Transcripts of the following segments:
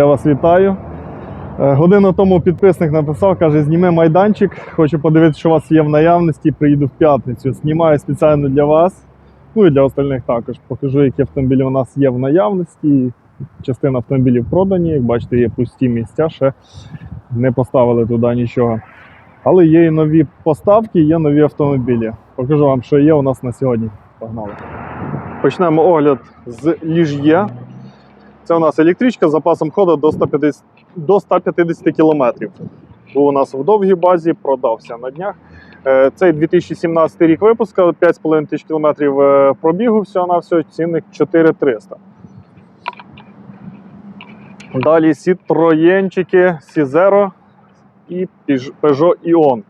Я вас вітаю. Е, Годину тому підписник написав, каже, зніми майданчик, хочу подивитися, що у вас є в наявності, приїду в п'ятницю. Знімаю спеціально для вас, ну і для остальних також. Покажу, які автомобілі у нас є в наявності. Частина автомобілів продані, як бачите, є пусті місця, ще не поставили туди нічого. Але є і нові поставки, є нові автомобілі. Покажу вам, що є у нас на сьогодні. Погнали. Почнемо огляд з Ліж'є. Це у нас електричка з запасом ходу до 150, до 150 км. Був у нас в довгій базі, продався на днях. Е, Цей 2017 рік випуска, 5,5 тисяч кілометрів е, пробігу, всього на всього, цінник 4300. Далі Citroєнчики, Сізеро і Peugeot Ion.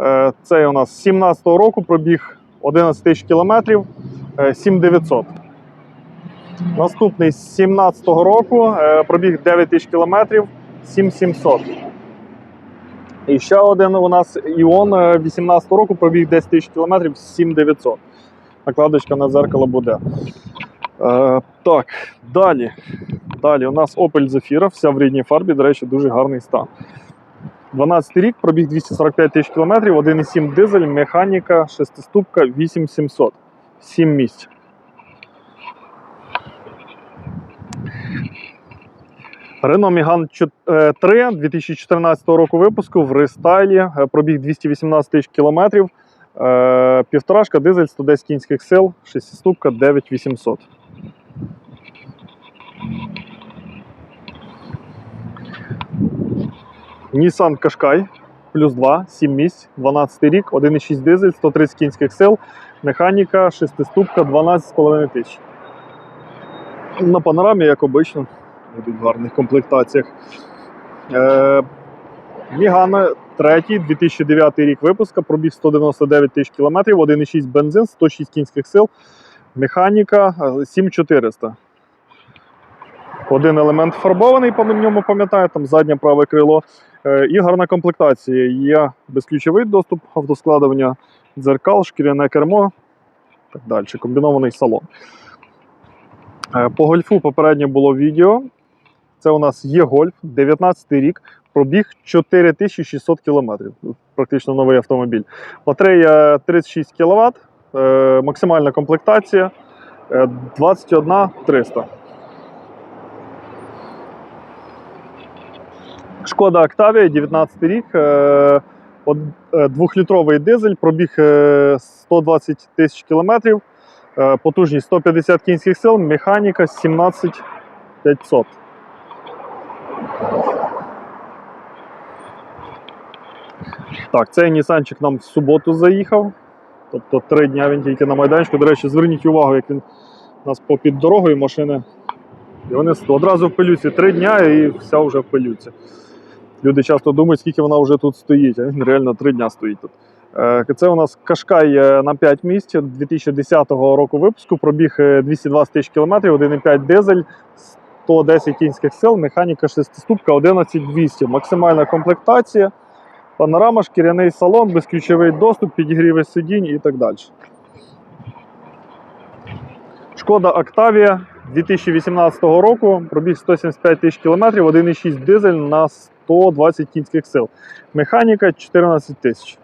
Е, Цей у нас з 17-го року пробіг 11 тисяч кілометрів, е, 7900. Наступний з 17-го року е, пробіг 9 тисяч кілометрів, 7700. І ще один у нас Іон 18-го року пробіг 10 тисяч кілометрів, 7900. Накладочка на дзеркало буде. Е, так, далі. Далі у нас Opel Zafira, вся в рідній фарбі, до речі, дуже гарний стан. 12 рік, пробіг 245 тисяч кілометрів, 1,7 дизель, механіка, шестиступка, 8700. 7 місць. Renault Megane 3 2014 року випуску в рестайлі, е, пробіг 218 тисяч кілометрів, е, півторашка, дизель, 110 кінських сил, шестиступка 9800. Nissan Qashqai плюс 2, 7 місць, 12 рік, 1,6 дизель, 130 кінських сил, механіка, шестиступка, 12,5 тисяч. На панорамі, як обично, будуть в гарних комплектаціях. Е, Мігана 3, 2009 рік випуска, пробіг 199 тисяч кілометрів, 1,6 бензин, 106 кінських сил, механіка е, 7400. Один елемент фарбований, по ньому пам'ятаю, там заднє праве крило. Е, І гарна комплектація. Є безключовий доступ, автоскладування дзеркал, шкіряне кермо, так далі. Комбінований салон. Е, По гольфу попередньо було відео. Це у нас є гольф, 19 рік, пробіг 4600 км. Практично новий автомобіль. Батарея 36 кВт, е, максимальна комплектація е, 21 300. Шкода Octavia, 19 рік, е, е, двохлітровий дизель, пробіг е, 120 тисяч кілометрів, е, потужність 150 кінських сил, механіка 17500. Так, цей Нісанчик нам в суботу заїхав. Тобто три дня він тільки на майданчику. До речі, зверніть увагу, як він у нас попід дорогою машини. І вони одразу в пилюці. Три дня і вся вже в пилюці. Люди часто думають, скільки вона вже тут стоїть, а він реально три дня стоїть тут. Е, Це у нас Кашкай е, на 5 місць 2010 року випуску. Пробіг е, 220 тисяч кілометрів, 1,5 дизель, 110 кінських сил, механіка шестиступка 11200. Максимальна комплектація, панорама, шкіряний салон, безключовий доступ, підігріви сидінь і так далі. Шкода Octavia 2018 року, пробіг 175 тисяч кілометрів, 1,6 дизель на 120 кінських сил. Механіка 14 тисяч.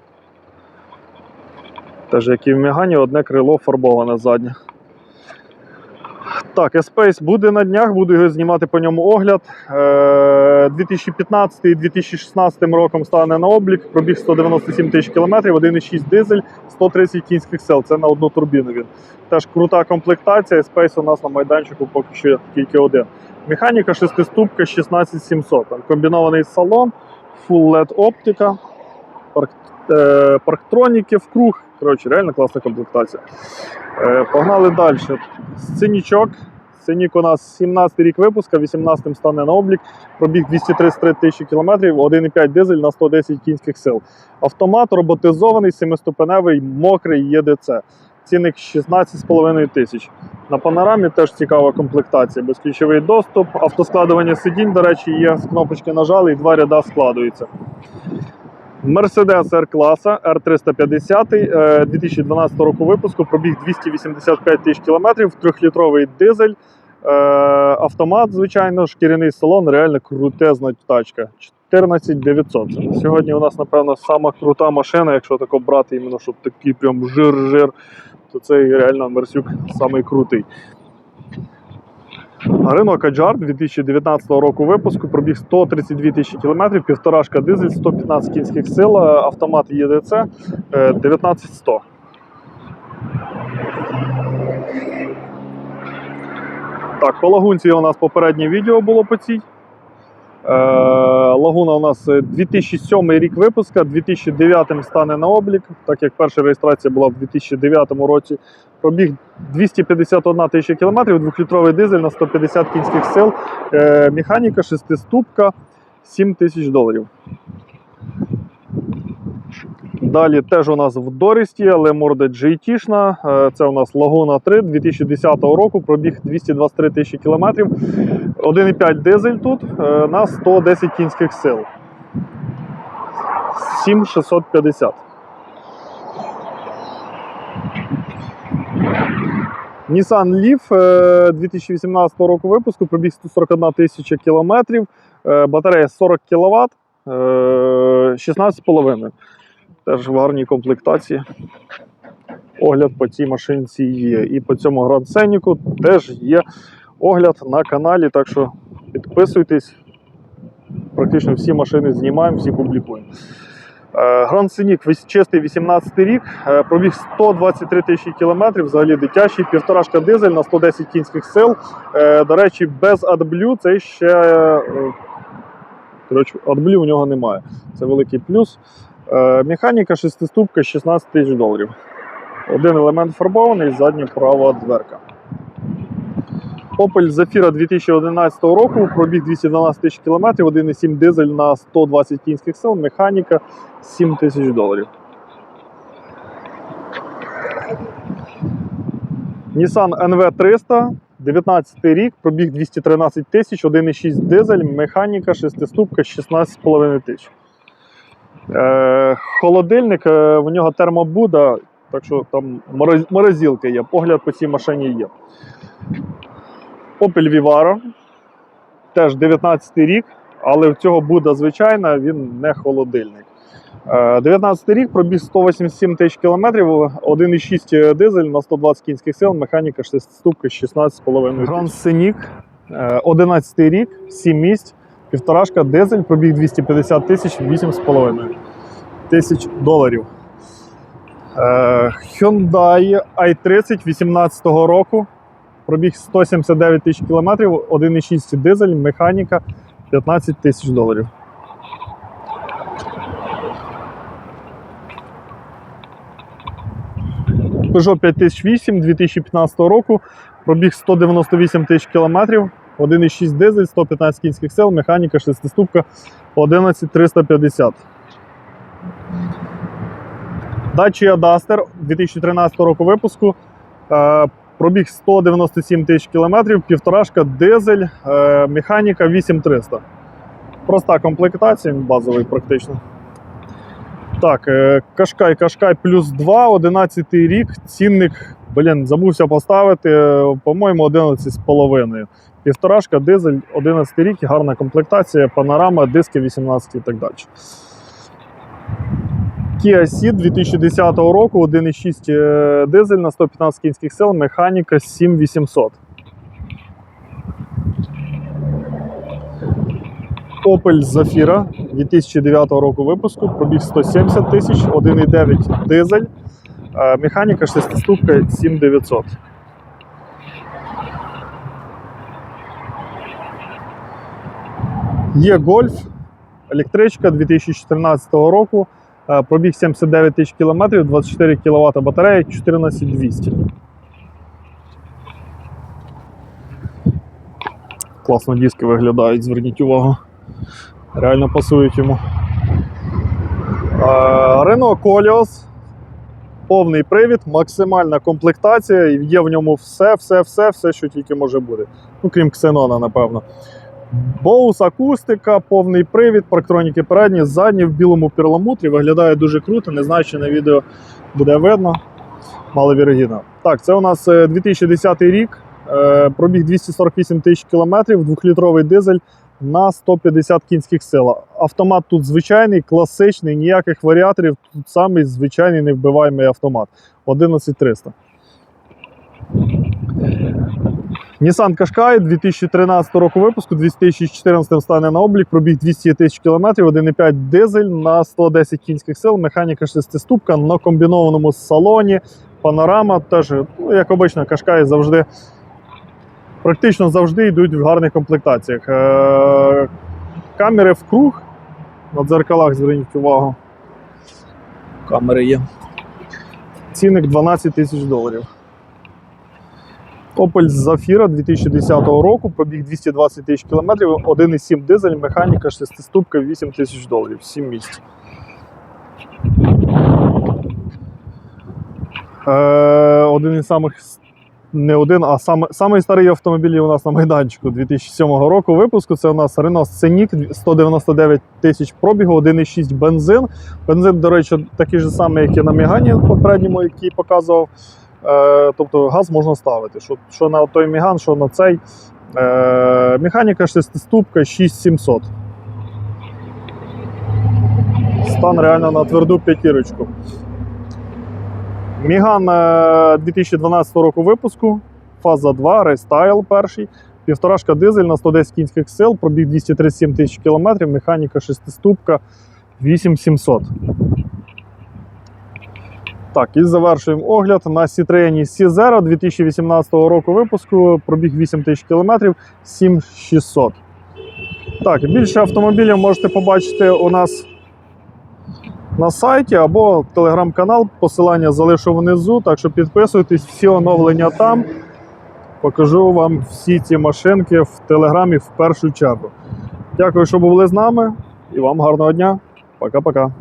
Теж як і в Мегані, одне крило фарбоване заднє. Так, Espace буде на днях, буду його знімати по ньому огляд. Е, 2015 і 2016 роком стане на облік. Пробіг 197 тисяч кілометрів, 1,6 дизель, 130 кінських сил. Це на одну турбіну він. Теж крута комплектація. Space у нас на майданчику поки що тільки один. Механіка шестиступка 16700. Комбінований салон, Full LED оптика, е, парктроніки в круг. Коротше, реально класна комплектація. Е, погнали далі. Синічок. Синік у нас 17 рік випуска, 18 стане на облік. Пробіг 233 тисячі кілометрів, 1,5 дизель на 110 кінських сил. Автомат роботизований, семиступеневий, мокрий ЄДЦ. Цінник 16,5 тисяч. На панорамі теж цікава комплектація. Безключовий доступ, автоскладування сидінь, до речі, є з кнопочки нажали і два ряда складуються. Mercedes R-класа R350 е, 2012 року випуску, пробіг 285 тисяч кілометрів, трьохлітровий дизель, Е, автомат, звичайно, шкіряний салон, реально крутезна тачка. 14 900. Це на сьогодні у нас, напевно, сама крута машина, якщо тако брати, іменно, щоб такий прям жир-жир, то цей реально Мерсюк самий крутий. Рено Каджар 2019 року випуску, пробіг 132 тисячі кілометрів, півторашка дизель, 115 кінських сил, е, автомат ЄДЦ е, 19100. Так, по лагунці у нас попереднє відео було по цій. Е, лагуна у нас е, 2007 рік випуска, 2009 стане на облік, так як перша реєстрація була в 2009 році. Пробіг 251 тисяча кілометрів, двохлітровий дизель на 150 кінських сил, е, механіка, шестиступка, 7 тисяч доларів. Далі теж у нас в Дорісті, але морда GT-шна. Е, Це у нас Лагуна 3 2010 року, пробіг 223 тисячі кілометрів. 1,5 дизель тут е, на 110 кінських сил. 7650. Nissan Leaf е, 2018 року випуску, пробіг 141 тисяча кілометрів, е, батарея 40 кВт, 16,5. Теж в гарній комплектації. Огляд по цій машинці є. І по цьому Grand Scenic теж є огляд на каналі. Так що підписуйтесь. Практично всі машини знімаємо, всі публікуємо. Е, Scenic весь- чистий 18 рік, е, пробіг 123 тисячі кілометрів, взагалі дитячий, півторашка дизель на 110 кінських сил. Е, До речі, без AdBlue це ще. Коротше, AdBlue у нього немає. Це великий плюс. Механіка шестиступка 16 тисяч доларів. Один елемент фарбований, задня права дверка. Opel Zafira 2011 року, пробіг 212 тисяч кілометрів, 1,7 дизель на 120 кінських сил, механіка 7 тисяч доларів. Nissan NV300, 19 рік, пробіг 213 тисяч, 1,6 дизель, механіка, шестиступка 16,5 тисяч. Е, холодильник, е, в нього термобуда, так що там мороз- морозилка є, погляд по цій машині є. Opel Vivaro, теж 19 рік, але в цього Буда звичайна, він не холодильник. Е, 19 рік, пробіг 187 тисяч кілометрів, 1,6 дизель на 120 кінських сил, механіка 6 16,5 Grand Scenic, е, 11 рік, 7 місць, півторашка дизель, пробіг 250 тисяч, 8,5 тисяч доларів. Е, Hyundai i30 18 року, пробіг 179 тисяч кілометрів, 1,6 дизель, механіка 15 тисяч доларів. Peugeot 5008 2015 року, пробіг 198 тисяч кілометрів, 1,6 дизель, 115 кінських сил, механіка, шестиступка 11350. Dacia Duster 2013 року випуску. Пробіг 197 тисяч кілометрів, півторашка, дизель, е, механіка 8300. Проста комплектація, базовий практично. Так, е, Кашкай, Кашкай плюс 2, 11 рік. Цінник, блін, забувся поставити, е, по-моєму, 11,5. Півторашка, дизель, 11 рік, гарна комплектація, панорама, диски 18 і так далі. Kia Ceed 2010 року, 1,6 е, дизель на 115 кінських сил, механіка 7800. Opel Zafira 2009 року випуску, пробіг 170 тисяч, 1,9 дизель, е, механіка шестиступка 7900. Є Golf, електричка 2014 року, пробіг 79 тисяч кілометрів, 24 кВт батарея, 14200. Класно диски виглядають, зверніть увагу. Реально пасують йому. Е, Renault Koleos. Повний привід, максимальна комплектація, і є в ньому все, все, все, все, що тільки може бути. Ну, крім ксенона, напевно. Bose акустика, повний привід, парктроніки передні, задні в білому перламутрі. Виглядає дуже круто. Не знаю, чи на відео буде видно. Маловірогідно. Так, це у нас е, 2010 рік. Е, Пробіг 248 тисяч кілометрів, двохлітровий дизель на 150 кінських сил. Автомат тут звичайний, класичний, ніяких варіаторів. Тут самий звичайний невбиваємий автомат 11300. Nissan Qashqai 2013 року випуску, 2014 стане на облік, пробіг 200 тисяч кілометрів, 1,5 дизель на 110 кінських сил, механіка шестиступка на комбінованому салоні, панорама теж, ну, як обично, Qashqai завжди практично завжди йдуть в гарних комплектаціях. Е, камери в круг, на дзеркалах зверніть увагу. Камери є. Цінник 12 тисяч доларів. Opel Zafira 2010 року, пробіг 220 тисяч кілометрів, 1,7 дизель, механіка, шестиступка, 8 тисяч доларів, 7 місць. Е, один із самих не один, а самий старий автомобіль у нас на майданчику 2007 року випуску. Це у нас Renault Scenic 199 тисяч пробігу, 1,6 бензин. Бензин, до речі, такий же самий, як і на Мігані попередньому, який показував. Е, тобто газ можна ставити. Що, що на той Міган, що на цей. Е, механіка шестиступка 6700. Стан реально на тверду п'ятірочку. Міган е, 2012 року випуску, фаза 2, рестайл перший, півторашка дизель на 110 кінських сил, пробіг 237 тисяч кілометрів, механіка шестиступка 8700. Так, і завершуємо огляд на Citroen C0 2018 року випуску, пробіг 8 тисяч кілометрів, 7600. Так, більше автомобілів можете побачити у нас на сайті або телеграм-канал. Посилання залишу внизу, так що підписуйтесь, всі оновлення там. Покажу вам всі ці машинки в телеграмі в першу чергу. Дякую, що були з нами, і вам гарного дня. Пока-пока.